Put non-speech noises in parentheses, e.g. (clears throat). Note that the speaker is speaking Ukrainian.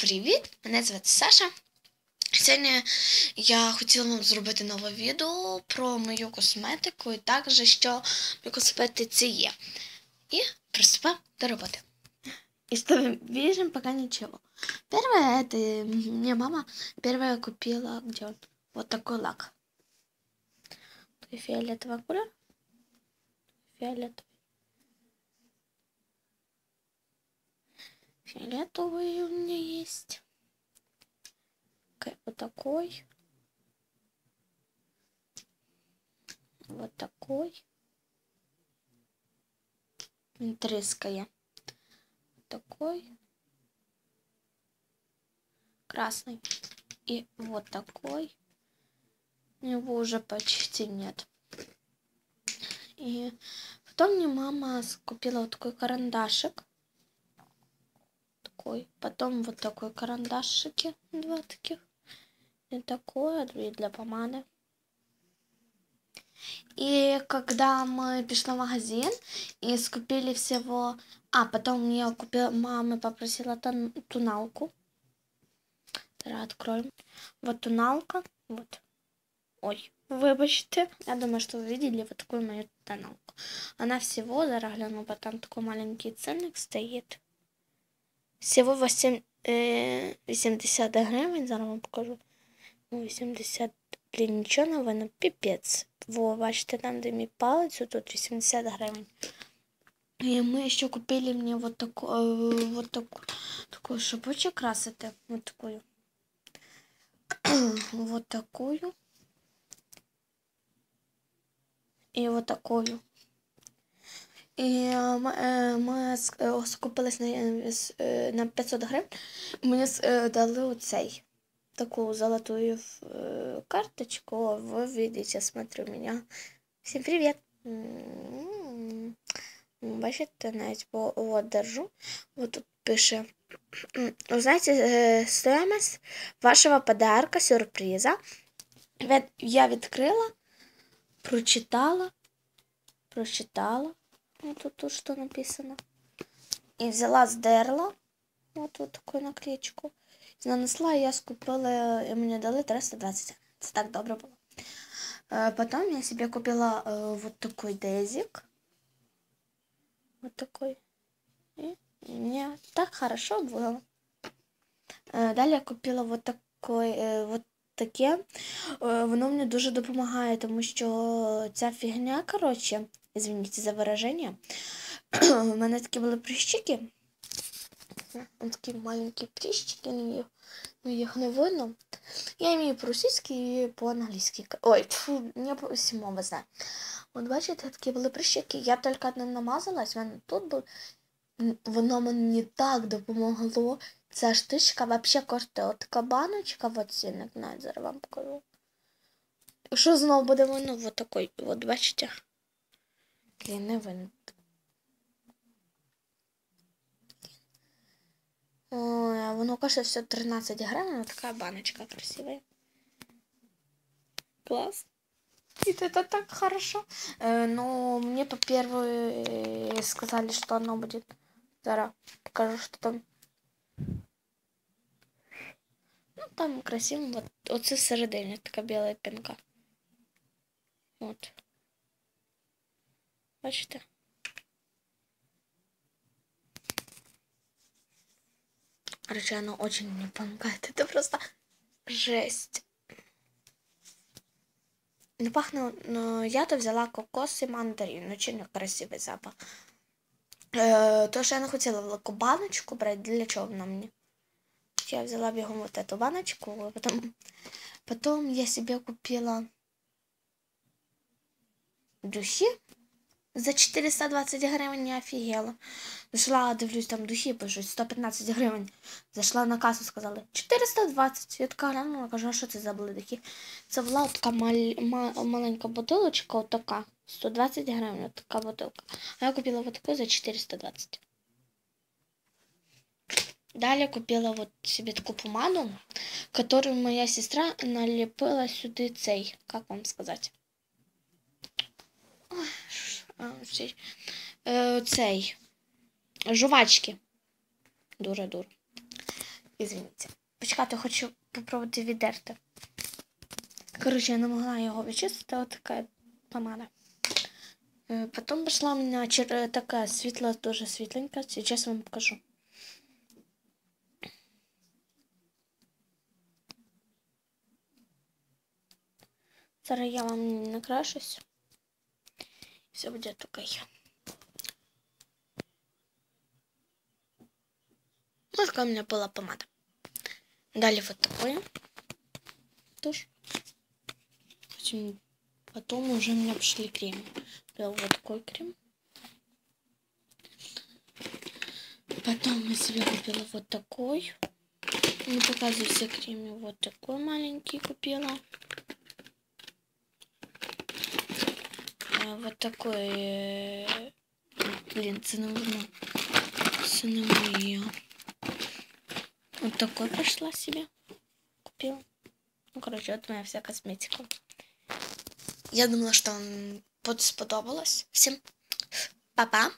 Привіт! Мене звати Саша. Сьогодні я хотіла вам зробити нове відео про мою косметику і також, що в косметиці є. І приступаем до роботи. И что видим, пока ничего. Первое, это мне мама первая купила, где он, вот такой лак. Фиолетовый колер. Фиолетовый. Фиолетовый у меня есть. Вот такой. Вот такой. Треская. Такой. Красный. И вот такой. Его уже почти нет. И потом мне мама купила вот такой карандашик такой. Потом вот такой карандашики, два таких. И такое, и для помады. И когда мы пришли в магазин и скупили всего... А, потом я купила... Мама попросила тон, туналку. Зараз откроем. Вот туналка. Вот. Ой, выбачьте. Я думаю, что вы видели вот такую мою тоналку. Она всего, зараз гляну, там такой маленький ценник стоит. Всього 8, е, 80 гривень, зараз вам покажу. 80 для нічого новина, піпець. Во, бачите, там, де мій палець, тут 80 гривень. І ми ще купили мені вот таку, вот таку, таку, щоб очі красити. Вот такую. (clears throat) вот такую. І вот такую. І ми, ми скупились на, на 500 гривень. Мені дали оцей таку золотую карточку. Вы видите, смотрю меня. Всем привет! Бачите, навіть вот держу. Вот тут пише. Вы знаете, стоимость вашего подарка, сюрприза. Я відкрила, прочитала, прочитала. Вот тут, тут что написано. И взяла, сдерла. Вот вот такую наклеечку. Нанесла, и я скупила, и мне дали 320. Это так добро было. Потом я себе купила вот такой дезик. Вот такой. И мне так хорошо было. Далі я купила вот такой, вот таке. Воно мені дуже допомагає, тому що ця фігня, коротше, извините за выражение. (clears throat) У мене такі були прищики. Ось такі маленькі прищики, ну їх не видно. Я вмію по-російськи і по-англійськи. Ой, фу, я по всі мови знаю. От бачите, такі були прищики. Я тільки одним намазалась, мене тут був. Воно мені так допомогло. Ця штучка взагалі коштує от така баночка, от цінник навіть зараз вам покажу. Що знову буде воно вот такой, от бачите? Блін, не видно. Ой, воно коштує все 13 гривень, така баночка красивая. Класс. И это так хорошо. Э, но мне по первой сказали, что оно будет. Зараз покажу, что там. Ну, там красиво. Вот, оце всередині така біла пінка. От. Бачите? Короче, оно очень мне помогает. (laughs) Это просто жесть. Не пахне, ну, я то взяла кокос і мандарин. Очень красивий запах. Е, то, що я не хотіла велику баночку брати, для чого вона мені? Я взяла бегом вот эту баночку, потом, потом я себе купила духи за 420 гривень я офігела. Зайшла, дивлюсь, там духи пишуть 115 гривень. Зайшла на касу, сказали 420. Я така глянула, кажу, а що це за були такі? Це була така маль, маленька бутилочка, отака. 120 гривень, така бутилка. А я купила вот таку за 420. Далее купила вот себе такую помаду, которую моя сестра налепила сюда цей, как вам сказать? Цей жувачки. Дуже-дуже. Извините. Почекайте, хочу попробувати віддерти. Коротше, я не могла його відчистити, от така помада. Е, Потім прийшла у мене чер... е, така світла, дуже світленька. Сейчас вам покажу. Зараз я вам накрашусь. Все будет окей. Вот такая у меня была помада. Далее вот такое. Тушь. Потом, уже у меня пошли крем. Был вот такой крем. Потом я себе купила вот такой. Не показываю все кремы. Вот такой маленький купила. А, Вот такой... э, Блин, цена. Цена моя. Вот такой пошла себе. Купила. Ну, короче, вот моя вся косметика. Я думала, что вам под- сподобалось. Всем па-па.